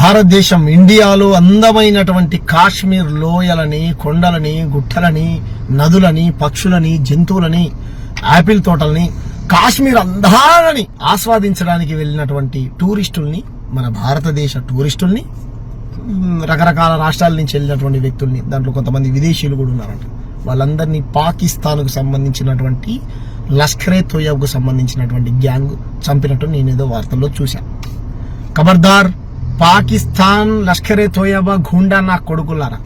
భారతదేశం ఇండియాలో అందమైనటువంటి కాశ్మీర్ లోయలని కొండలని గుట్టలని నదులని పక్షులని జంతువులని యాపిల్ తోటలని కాశ్మీర్ అందాలని ఆస్వాదించడానికి వెళ్ళినటువంటి టూరిస్టుల్ని మన భారతదేశ టూరిస్టుల్ని రకరకాల రాష్ట్రాల నుంచి వెళ్ళినటువంటి వ్యక్తుల్ని దాంట్లో కొంతమంది విదేశీయులు కూడా ఉన్నారంట. వాళ్ళందరినీ పాకిస్తాన్కు సంబంధించినటువంటి లష్కరే తోయబ్కు సంబంధించినటువంటి గ్యాంగ్ చంపినట్టు నేను ఏదో వార్తల్లో చూశాను ఖబర్దార్ పాకిస్తాన్ లష్కరే తోయబా గుండా నా కొడుకులారా.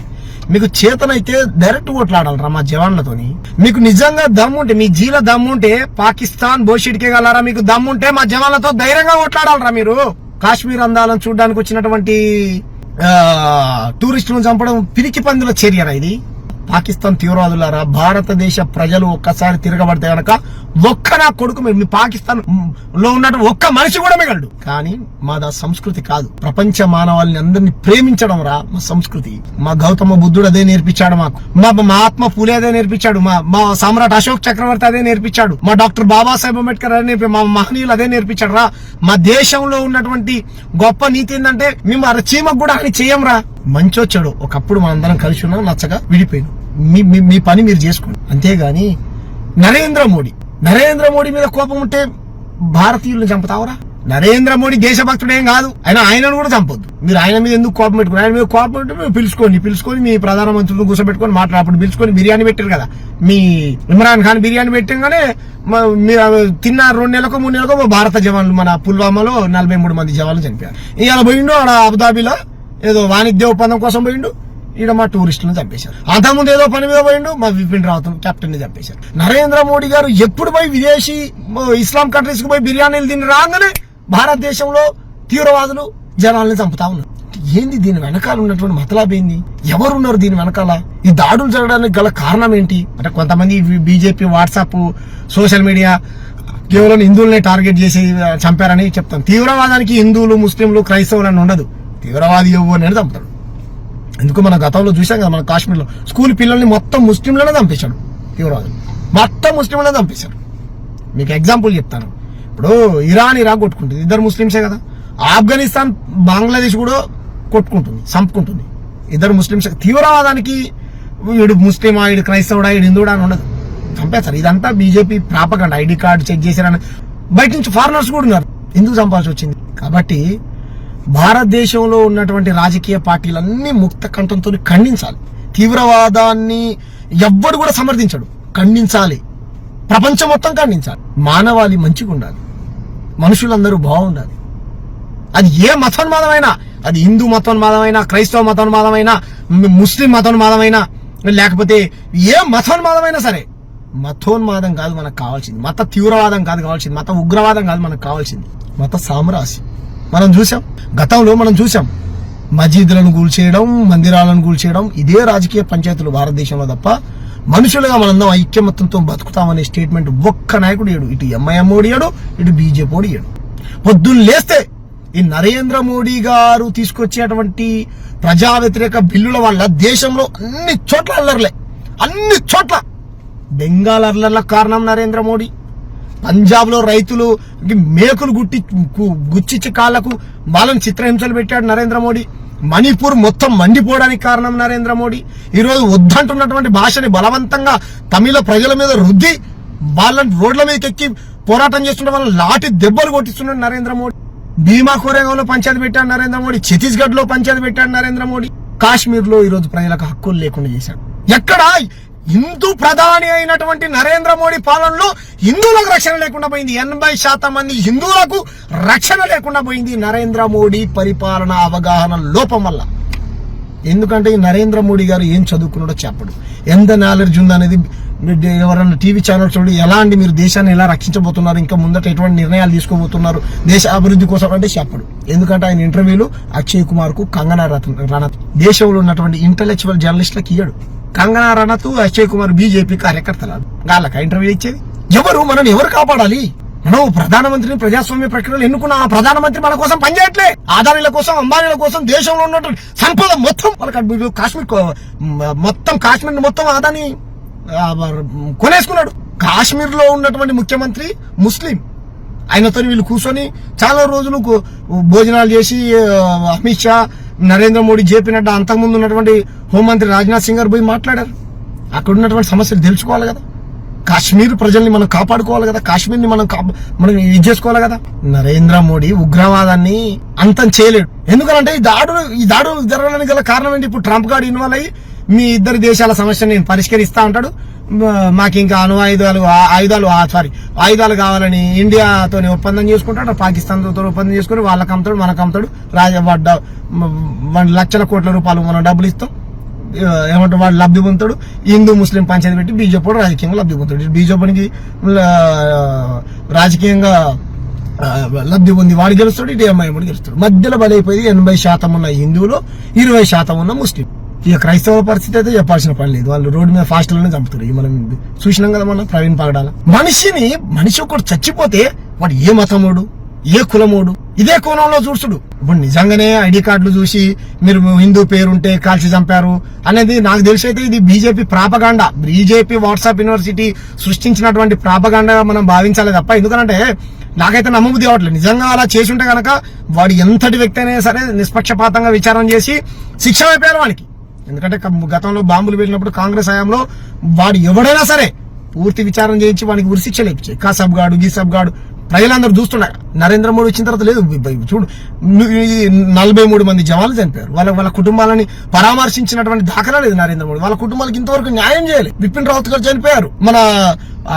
మీకు చేతనైతే డైరెక్ట్ కొట్లాడాలరా మా జవాన్లతోని. మీకు నిజంగా దమ్ముంటే మీ జీల దమ్ముంటే పాకిస్తాన్ బోషిడ్కే గలరా మీకు దమ్ముంటే మా జవాన్లతో ధైర్యంగా కొట్లాడాలరా మీరు. కాశ్మీర్ అందాలను చూడడానికి వచ్చినటువంటి టూరిస్టులను చంపడం పిరికి పందుల చర్యరా ఇది. పాకిస్తాన్ తీవ్రవాదులారా భారతదేశ ప్రజలు ఒక్కసారి తిరగబడితే గనక ఒక్క నా కొడుకు మీ- పాకిస్తాన్లో ఉన్నట్టు ఒక్క మనిషి కూడా మిగలడు. కానీ మాదా సంస్కృతి కాదు. ప్రపంచ మానవాళిని అందరినీ ప్రేమించడం రా మా సంస్కృతి. మా గౌతమ బుద్ధుడు అదే నేర్పించాడు మాకు. మా మా పూలే అదే నేర్పించాడు. మా మా సామ్రాట్ అశోక్ చక్రవర్తి అదే నేర్పించాడు. మా డాక్టర్ బాబాసాహెబ్ అంబేద్కర్ అదే నేర్పి మా మహనీయులు అదే నేర్పించాడు రా. మా దేశంలో ఉన్నటువంటి గొప్ప నీతి ఏంటంటే మేము అరచీమకు కూడా అని చేయం రా. మంచో చెడు ఒకప్పుడు మనందరం కలిసి ఉన్నాం నచ్చగా విడిపోయినాం. మీ మీ- మీ పని మీరు చేసుకోండి. అంతేగాని నరేంద్ర మోడీ నరేంద్ర మోడీ మీద కోపం ఉంటే భారతీయులను చంపుతావరా? నరేంద్ర మోడీ దేశభక్తుడేం కాదు. ఆయన ఆయనను కూడా చంపొద్దు. మీరు ఆయన మీద ఎందుకు కోపం పెట్టుకుని ఆయన మీద కోపం పెట్టి మీరు పిలుచుకోండి. పిలుచుకొని మీ ప్రధానమంత్రులను కూర్చోబెట్టుకొని మాట్లాడు అప్పుడు పిలుచుకొని బిర్యానీ పెట్టారు కదా. మీ ఇమ్రాన్ ఖాన్ బిర్యానీ పెట్టగానే మీరు తిన్న రెండు నెలలకు మూడు నెలలకు భారత జవాన్లు మన పుల్వామాలో నలభై మూడు మంది జవాన్లు చనిపోయారు. ఇవాళ పోయిండు ఆడ అబుదాబిలో. ఏదో వాణిజ్య ఒప్పందం కోసం పోయిండు. ఈడ మా టూరిస్టులను చంపేశారు. అంతకుముందు ఏదో పని మీద పోయిండు మా విపిన్ రావత్ కెప్టెన్ని చంపేశారు. నరేంద్ర మోడీ గారు ఎప్పుడు పోయి విదేశీ ఇస్లాం కంట్రీస్కు పోయి బిర్యానీలు తిని రాగానే భారతదేశంలో తీవ్రవాదులు జనాల్ని చంపుతా ఉన్నారు. ఏంది దీని వెనకాల ఉన్నటువంటి మతలాబ్ ఏంది? ఎవరున్నారు దీని వెనకాల? ఈ దాడులు జరగడానికి గల కారణం ఏంటి? అంటే కొంతమంది బీజేపీ వాట్సాప్ సోషల్ మీడియా కేవలం హిందువులనే టార్గెట్ చేసి చంపారని చెప్తాం. తీవ్రవాదానికి హిందువులు ముస్లింలు క్రైస్తవులు అని ఉండదు. తీవ్రవాది ఎవరు అనేది చంపుతాడు. ఎందుకు మన గతంలో చూసాం కదా మన కాశ్మీర్లో స్కూల్ పిల్లల్ని మొత్తం ముస్లింలనే చంపేశాడు తీవ్రవాదులు. మొత్తం ముస్లింలనే చంపేశాడు. మీకు ఎగ్జాంపుల్ చెప్తాను. ఇప్పుడు ఇరాన్ ఇరాక్ కొట్టుకుంటుంది. ఇద్దరు ముస్లింసే కదా. ఆఫ్ఘనిస్తాన్ బంగ్లాదేశ్ కూడా కొట్టుకుంటుంది చంపుకుంటుంది. ఇద్దరు ముస్లింస్ తీవ్రవాదానికి వీడు ముస్లిమా వీడు క్రైస్తవుడా వీడు హిందువుడా అని ఉండదు. చంపేస్తారు. ఇదంతా BJP propaganda ID card check చేశారని. బయట నుంచి ఫారినర్స్ కూడా ఉన్నారు. ఎందుకు చంపాల్సి వచ్చింది? కాబట్టి భారతదేశంలో ఉన్నటువంటి రాజకీయ పార్టీలన్నీ ముక్త కంఠంతో ఖండించాలి. తీవ్రవాదాన్ని ఎవ్వడు కూడా సమర్థించడు. ఖండించాలి. ప్రపంచం మొత్తం ఖండించాలి. మానవాళి మంచిగా ఉండాలి. మనుషులందరూ బాగుండాలి. అది ఏ మతోన్మాదమైనా అది హిందూ మతోన్మాదమైనా క్రైస్తవ మతోన్మాదమైనా ముస్లిం మతోన్మాదమైనా లేకపోతే ఏ మతోన్మాదమైనా సరే మతోన్మాదం కాదు మనకు కావాల్సింది. మత తీవ్రవాదం కాదు కావాల్సింది. మత ఉగ్రవాదం కాదు మనకు కావాల్సింది. మత సామ్రాజ్యం. మనం చూసాం గతంలో మనం చూసాం మసీదులను కూల్చేయడం మందిరాలను కూల్చేయడం ఇదే రాజకీయ పంచాయతీలు భారతదేశంలో తప్ప మనుషులుగా మనందరం ఐక్యమత్యంతో బతుకుతామనే స్టేట్మెంట్ ఒక్క నాయకుడు ఏడు ఇటు ఎంఐఎం ఓడియాడు ఇటు బీజేపీ ఓడియాడు పొద్దున్న లేస్తే ఈ నరేంద్ర మోడీ గారు తీసుకొచ్చేటువంటి ప్రజా వ్యతిరేక బిల్లుల వల్ల దేశంలో అన్ని చోట్ల అల్లర్లే. అన్ని చోట్ల బెంగాల్ అల్లర్ల కారణం నరేంద్ర మోడీ. పంజాబ్లో రైతులు మేకులు గుట్టి గు- గుచ్చిచ్చి కాళ్ళకు వాళ్ళని చిత్రహింసలు పెట్టాడు నరేంద్ర మోడీ. మణిపూర్ మొత్తం మండిపోవడానికి కారణం నరేంద్ర మోడీ. ఈరోజు వద్దంటున్నటువంటి భాషని బలవంతంగా తమిళ ప్రజల మీద రుద్ది వాళ్ళని రోడ్ల మీదకి ఎక్కి పోరాటం చేస్తుంటే వాళ్ళని లాటి దెబ్బలు కొట్టిస్తున్నాడు నరేంద్ర మోడీ. భీమా కోరేగాంలో పంచాయతీ పెట్టాడు నరేంద్ర మోడీ. ఛత్తీస్గఢ్లో పంచాయతీ పెట్టాడు నరేంద్ర మోడీ. కాశ్మీర్లో ఈరోజు ప్రజలకు హక్కులు లేకుండా చేశాడు. ఎక్కడ హిందూ ప్రధాని అయినటువంటి నరేంద్ర మోడీ పాలనలో హిందువులకు రక్షణ లేకుండా పోయింది. ఎనభై శాతం మంది హిందువులకు రక్షణ లేకుండా పోయింది నరేంద్ర మోడీ పరిపాలన అవగాహన లోపం వల్ల. ఎందుకంటే ఈ నరేంద్ర మోడీ గారు ఏం చదువుకున్నాడో చెప్పడు. ఎంత నాలెడ్జ్ ఉందనేది అనేది ఎవరన్నా టీవీ ఛానల్ చూడండి ఎలా అండి మీరు దేశాన్ని ఎలా రక్షించబోతున్నారు ఇంకా ముందట ఎటువంటి నిర్ణయాలు తీసుకోబోతున్నారు దేశ అభివృద్ధి కోసం అంటే చెప్పడు. ఎందుకంటే ఆయన ఇంటర్వ్యూలు అక్షయ్ కుమార్కు కంగనా రత్న రనత్ దేశంలో ఉన్నటువంటి ఇంటలెక్చువల్ జర్నలిస్టులకు ఇయ్యడు. కంగనా రనత్ అక్షయ్ కుమార్ బీజేపీ కార్యకర్తలు. వాళ్ళకి ఇంటర్వ్యూ ఇచ్చేది. ఎవరు? మనం ఎవరు కాపాడాలి? మనం ప్రధానమంత్రిని ప్రజాస్వామ్య ప్రక్రియలో ఎన్నుకున్న. ఆ ప్రధానమంత్రి మన కోసం పనిచేయట్లే. ఆదానీల కోసం అంబానీల కోసం దేశంలో ఉన్నటువంటి సంపద మొత్తం వాళ్ళకి కాశ్మీర్ మొత్తం కాశ్మీర్ మొత్తం ఆదాని కొనేసుకున్నాడు. కాశ్మీర్లో ఉన్నటువంటి ముఖ్యమంత్రి ముస్లిం. ఆయనతో వీళ్ళు కూర్చొని చాలా రోజులు భోజనాలు చేసి అమిత్ షా నరేంద్ర మోడీ జేపీ నడ్డా అంతకుముందు ఉన్నటువంటి హోంమంత్రి రాజ్నాథ్ సింగ్ గారు పోయి మాట్లాడారు. అక్కడ ఉన్నటువంటి సమస్యలు తెలుసుకోవాలి కదా. కాశ్మీర్ ప్రజల్ని మనం కాపాడుకోవాలి కదా. కాశ్మీర్ని మనం మనం ఇది చేసుకోవాలి కదా. నరేంద్ర మోడీ ఉగ్రవాదాన్ని అంతం చేయలేడు. ఎందుకంటే ఈ దాడులు ఈ దాడులు జరగడానికి గల కారణం ఏంటి? ఇప్పుడు ట్రంప్ గారు ఇన్వాల్వ్ అయ్యి మీ ఇద్దరు దేశాల సమస్యను నేను పరిష్కరిస్తా అంటాడు. మాకు ఇంకా అణు ఆయుధాలు ఆ- ఆయుధాలు సారీ ఆయుధాలు కావాలని ఇండియాతో ఒప్పందం చేసుకుంటాడు పాకిస్తాన్తో ఒప్పందం చేసుకుని వాళ్ళకి అమ్ముతాడు మనకు అమ్ముతాడు రాజ లక్షల కోట్ల రూపాయలు మనం డబ్బులు ఇస్తాం. ఏమంటారు వాడు లబ్ధి పొందుతాడు. హిందూ ముస్లిం పంచాయతీ పెట్టి బీజేపీ రాజకీయంగా లబ్ధి పొందుతాడు. బీజేపీకి రాజకీయంగా లబ్ధి పొంది వాడు గెలుస్తాడు ఇటు ఎంఐ కూడా గెలుస్తాడు. మధ్యలో బలైపోయింది ఎనభై శాతం ఉన్న హిందువులు ఇరవై శాతం ఉన్న ముస్లిం. ఇక క్రైస్తవ పరిస్థితి అయితే చెప్పాల్సిన పని లేదు. వాళ్ళు రోడ్డు మీద ఫాస్ట్లోనే చంపుతారు. మనం చూసినాం కదా మనం ప్రవీణ్ పగడాల మనిషిని మనిషి ఒకటి చచ్చిపోతే వాడు ఏ మతముడు ఏ కులమోడు? ఇదే కోణంలో చూస్తుడు. ఇప్పుడు నిజంగానే ఐడి కార్డులు చూసి మీరు హిందూ పేరుంటే కాల్చి చంపారు అనేది నాకు తెలిసి అయితే ఇది BJP propaganda. BJP WhatsApp university సృష్టించినటువంటి ప్రాపగాండా మనం భావించాలి తప్ప ఎందుకంటే నాకైతే నమ్మబుద్ధి కావట్లేదు. నిజంగా అలా చేసి ఉంటే కనుక వాడు ఎంతటి వ్యక్తి అయినా సరే నిష్పక్షపాతంగా విచారం చేసి శిక్ష అయిపోయారు వానికి. ఎందుకంటే గతంలో బాంబులు పెట్టినప్పుడు కాంగ్రెస్ హయాంలో వాడు ఎవడైనా సరే పూర్తి విచారణ చేయించి వానికి ఉరిశిక్ష లేపించాయి కాసబ్ గాడు గీసబ్ గాడు ప్రజలందరూ చూస్తున్నారు నరేంద్ర మోడీ వచ్చిన తర్వాత లేదు. చూడు ఈ నలభై మూడు మంది జవాన్లు చనిపోయారు. వాళ్ళ వాళ్ళ కుటుంబాలని పరామర్శించినటువంటి దాఖలా లేదు నరేంద్ర మోడీ. వాళ్ళ కుటుంబాలకు ఇంతవరకు న్యాయం చేయాలి. బిపిన్ రావత్ గారు చనిపోయారు. మన ఆ,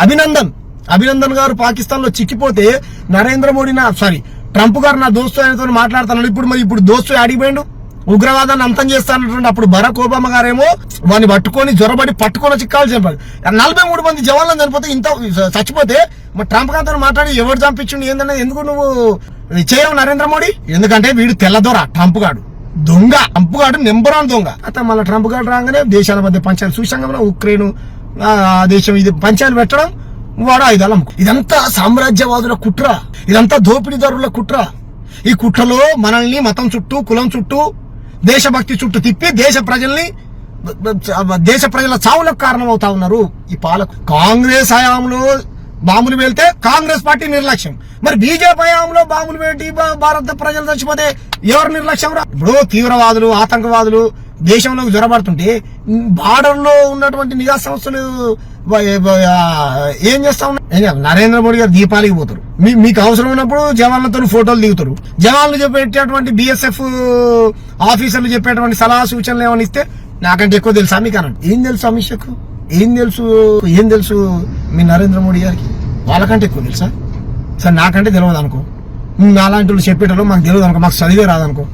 అభినందన్. అభినందన్ గారు పాకిస్తాన్లో చిక్కిపోతే నరేంద్ర మోడీ నా సారీ ట్రంప్ గారు నా దోస్తు ఆయనతో మాట్లాడుతున్నాడు ఇప్పుడు మరి ఇప్పుడు దోస్తు అడిగిపోయాడు ఉగ్రవాదాన్ని అంతం చేస్తానటువంటి అప్పుడు బరాక్ ఒబామా గారేమో వాడిని పట్టుకొని జ్వరబడి పట్టుకొని చిక్కాలు చంపాడు నలభై మూడు మంది జవాన్లను చనిపోతే ఇంత చచ్చిపోతే మరి ట్రంప్ గారితో మాట్లాడి ఎవరు చంపించండి ఏందన్నది ఎందుకు నువ్వు చేయవు నరేంద్ర మోడీ? ఎందుకంటే వీడు తెల్లదొర ట్రంప్ గాడు. దొంగ ట్రంప్ గాడు నెంబర్ వన్ దొంగ. అత మళ్ళీ ట్రంప్ గాడు రాగానే దేశాల మధ్య పంచాయలు చూసాం ఉక్రెయిన్ ఆ దేశం ఇది పంచాయలు పెట్టడం వాడు ఆయుధాలు అమ్ముకో. ఇదంతా సామ్రాజ్యవాదుల కుట్ర. ఇదంతా దోపిడీదారుల కుట్ర. ఈ కుట్రలో మనల్ని మతం చుట్టూ కులం చుట్టూ దేశభక్తి చుట్టూ తిప్పి దేశ ప్రజల్ని దేశ ప్రజల చావులకు కారణమవుతా ఉన్నారు. ఈ పాలకు కాంగ్రెస్ హయాంలో బాంబులు వెళ్తే కాంగ్రెస్ పార్టీ నిర్లక్ష్యం. మరి బీజేపీ హయాంలో బాంబులు పెట్టి భారత ప్రజలు చచ్చిపోతే ఎవరు నిర్లక్ష్యం రా? ఇప్పుడు తీవ్రవాదులు ఆతంకవాదులు దేశంలోకి జ్వరబడుతుంటే బార్డర్లో ఉన్నటువంటి నిఘా సంస్థలు ఏం చేస్తా ఉన్నాయి ఏం నరేంద్ర మోడీ గారు దీపాలికి పోతారు. మీ- మీకు అవసరం ఉన్నప్పుడు జవాన్లతో ఫోటోలు దిగుతారు. జవాన్లు చెప్పేటటువంటి బిఎస్ఎఫ్ ఆఫీసర్లు చెప్పేటువంటి సలహా సూచనలు ఏమైనా ఇస్తే నాకంటే ఎక్కువ తెలుసా మీకు అనండి. ఏం తెలుసు అమిత్ షాకు? ఏం తెలుసు ఏం తెలుసు మీ నరేంద్ర మోడీ గారికి? వాళ్ళకంటే ఎక్కువ తెలుసా? సరే నాకంటే తెలియదు అనుకో. నాలాంటి వాళ్ళు చెప్పేటప్పుడు మాకు తెలియదు అనుకో మాకు చదివే రాదనుకో.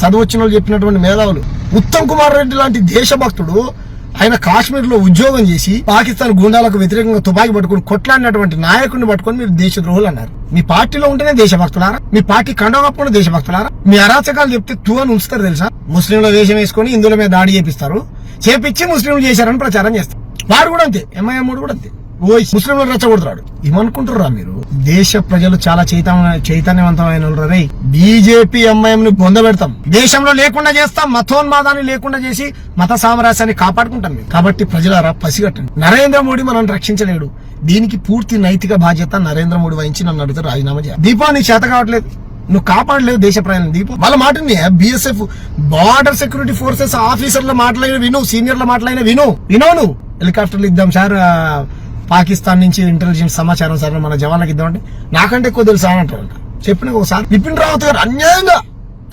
చదువు వాళ్ళు చెప్పినటువంటి మేధావులు. ఉత్తమ్ కుమార్ రెడ్డి లాంటి దేశభక్తుడు ఆయన కాశ్మీర్లో ఉద్యోగం చేసి పాకిస్తాన్ గుండాలకు వ్యతిరేకంగా తుపాకీ పట్టుకుని కొట్లాడినటువంటి నాయకుడిని పట్టుకొని మీరు దేశద్రోహులు అన్నారు. మీ పార్టీలో ఉంటేనే దేశభక్తులారా? మీ పార్టీ కండవకుండా దేశభక్తులారా? మీ అరాచకాలు చెప్తే తూ అని ఉంచుతారు తెలుసా? ముస్లింల వేషం వేసుకొని హిందువుల మీద దాడి చేపిస్తారు. చేపించి ముస్లింలు చేశారని ప్రచారం చేస్తారు. వాడు కూడా అంతే. ఎంఐఎం కూడా అంతే. ఓ ముస్లింలు రెచ్చగొడుతున్నాడు. ఏమనుకుంటారా మీరు? దేశ ప్రజలు చాలా చైతన్య చైతన్యవంతమైన వాళ్ళు రే బీజేపీ ఎంఐఎం ని బొందబెడతాం దేశంలో లేకుండా చేస్తాం మతోన్మాదాన్ని లేకుండా చేసి మత సామరాస్యాన్ని కాపాడుకుంటాం కాబట్టి ప్రజలారా పసిగట్టండి. నరేంద్ర మోడీ మనం రక్షించలేడు. దీనికి పూర్తి నైతిక బాధ్యత నరేంద్ర మోడీ వహించి నన్ను అడిగితే రాజీనామా చేయాలి. దీపా చేత కావట్లేదు. నువ్వు కాపాడలేవు దేశ ప్రయాణం దీపం వాళ్ళ మాటని బిఎస్ఎఫ్ బార్డర్ సెక్యూరిటీ ఫోర్సెస్ ఆఫీసర్ల మాటలైన విను సీనియర్ల మాటలైన విను. వినో నువ్వు హెలికాప్టర్లు ఇద్దాం సార్ పాకిస్తాన్ నుంచి ఇంటెలిజెన్స్ సమాచారం సార్ మన జవాన్లకు ఇద్దామంటే నాకంటే ఎక్కువ తెలుసా అని అంటారంట చెప్పిన ఒకసారి బిపిన్ రావత్ గారు అన్యాయంగా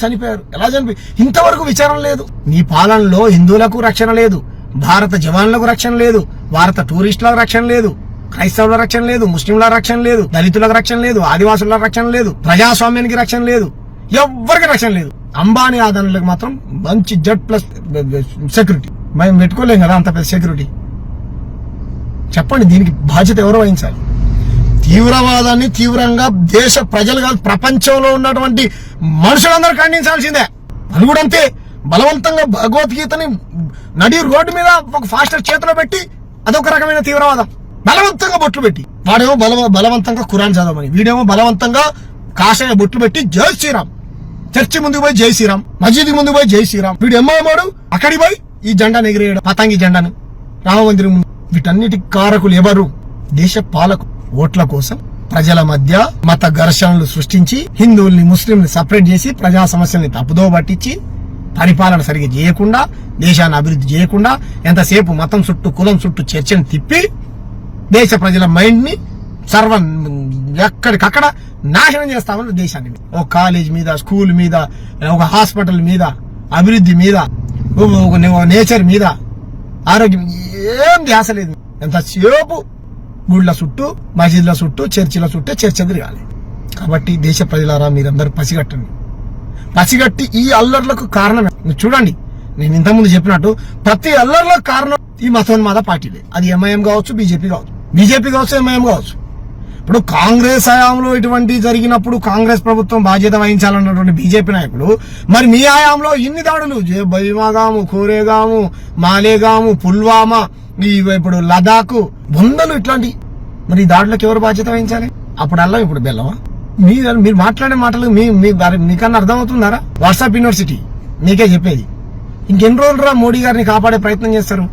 చనిపోయారు. ఎలా చనిపోయి ఇంతవరకు విచారణ లేదు. నీ పాలనలో హిందువులకు రక్షణ లేదు. భారత జవాన్లకు రక్షణ లేదు. భారత టూరిస్టులకు రక్షణ లేదు. క్రైస్తవుల రక్షణ లేదు. ముస్లింల రక్షణ లేదు. దళితులకు రక్షణ లేదు. ఆదివాసుల రక్షణ లేదు. ప్రజాస్వామ్యానికి రక్షణ లేదు. ఎవ్వరికి రక్షణ లేదు. అంబానీ ఆదానులకు మాత్రం మంచి జడ్ ప్లస్ సెక్యూరిటీ. మేము పెట్టుకోలేం కదా అంత పెద్ద సెక్యూరిటీ. చెప్పండి దీనికి బాధ్యత ఎవరు వహించాలి? తీవ్రవాదాన్ని తీవ్రంగా దేశ ప్రజలు కాదు ప్రపంచంలో ఉన్నటువంటి మనుషులందరూ ఖండించాల్సిందే. అది కూడా అంతే. బలవంతంగా భగవద్గీతని నడి రోడ్డు మీద ఒక ఫాస్టర్ చేతిలో పెట్టి అదొక రకమైన తీవ్రవాదం. బలవంతంగా బొట్లు పెట్టి. వాడేమో బలవ బలవంతంగా ఖురాన్ చదవమని వీడేమో బలవంతంగా కాషాయ బొట్లు పెట్టి జై శ్రీరామ్. చర్చి ముందుకు పోయి జై శ్రీరామ్ మసీదు ముందుకు పోయి జై శ్రీరామ్. వీడు ఎమ్మడు అక్కడి పోయి ఈ జెండాను ఎగిరేయడం పతంగి జెండాను రామ మందిరం ముందు. వీటన్నిటి కారకులు ఎవరు? దేశ పాలకు ఓట్ల కోసం ప్రజల మధ్య మత ఘర్షణలు సృష్టించి హిందువుల్ని ముస్లింని సపరేట్ చేసి ప్రజా సమస్యల్ని తప్పుదో పట్టించి పరిపాలన సరిగ్గా చేయకుండా దేశాన్ని అభివృద్ధి చేయకుండా ఎంతసేపు మతం చుట్టూ కులం చుట్టూ చర్చను తిప్పి దేశ ప్రజల మైండ్ని సర్వ సర్వం ఎక్కడికక్కడ నాశనం చేస్తామని దేశాన్ని ఒక కాలేజ్ మీద స్కూల్ మీద ఒక హాస్పిటల్ మీద అభివృద్ధి మీద నేచర్ మీద ఆరోగ్యం ఏం ధ్యాస లేదు. ఎంతసేపు గుళ్ళ చుట్టూ మసీదుల చుట్టూ చర్చిల చుట్టూ చర్చ తిరగాలి. కాబట్టి దేశ ప్రజలారా మీరందరూ పసిగట్టండి. పసిగట్టి ఈ అల్లర్లకు కారణం చూడండి. నేను ఇంతకుముందు చెప్పినట్టు ప్రతి అల్లర్లకు కారణం ఈ మతోన్మాద పార్టీలే. అది ఎంఐఎం కావచ్చు బీజేపీ కావచ్చు. బీజేపీ కావచ్చు ఎంఐఎం కావచ్చు. ఇప్పుడు కాంగ్రెస్ హయాంలో ఇటువంటి జరిగినప్పుడు కాంగ్రెస్ ప్రభుత్వం బాధ్యత వహించాలన్నటువంటి బీజేపీ నాయకులు మరి మీ హయాంలో ఇన్ని దాడులు? భీమాగాము కోరేగాము మాలేగాము పుల్వామా ఈ ఇప్పుడు లదాఖ్ వందలు ఇట్లాంటి మరి ఈ దాడులకు ఎవరు బాధ్యత వహించాలి? అప్పుడు అల్లం ఇప్పుడు బెల్లమా? మీరు మీరు మాట్లాడే మాటలు మీ మీకన్నా అర్థమవుతుందారా వాట్సాప్ యూనివర్సిటీ మీకే చెప్పేది. ఇంకెన్ని రోజులు రా మోడీ గారిని కాపాడే ప్రయత్నం చేస్తారు?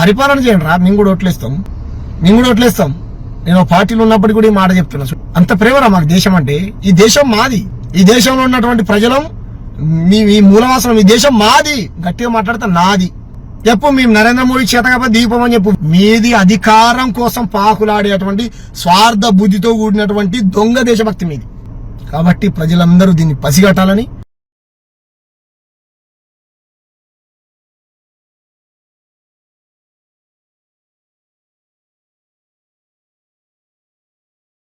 పరిపాలన చేయండి రా మేము కూడా ఓట్లేస్తాం. మేము కూడా ఓట్లేస్తాం. నేను పార్టీలో ఉన్నప్పటికీ కూడా ఈ మాట చెప్తున్నా. అంత ప్రేమరా మాకు దేశం అంటే? ఈ దేశం మాది. ఈ దేశంలో ఉన్నటువంటి ప్రజలం మీ మీ మూలవాసనం ఈ దేశం మాది. గట్టిగా మాట్లాడితే నాది. చెప్పు మేము నరేంద్ర మోడీ చేత కాబట్టి దీపం అని చెప్పు. మీది అధికారం కోసం పాకులాడేటువంటి స్వార్థ బుద్ధితో కూడినటువంటి దొంగ దేశభక్తి మీది. కాబట్టి ప్రజలందరూ దీన్ని పసిగట్టాలని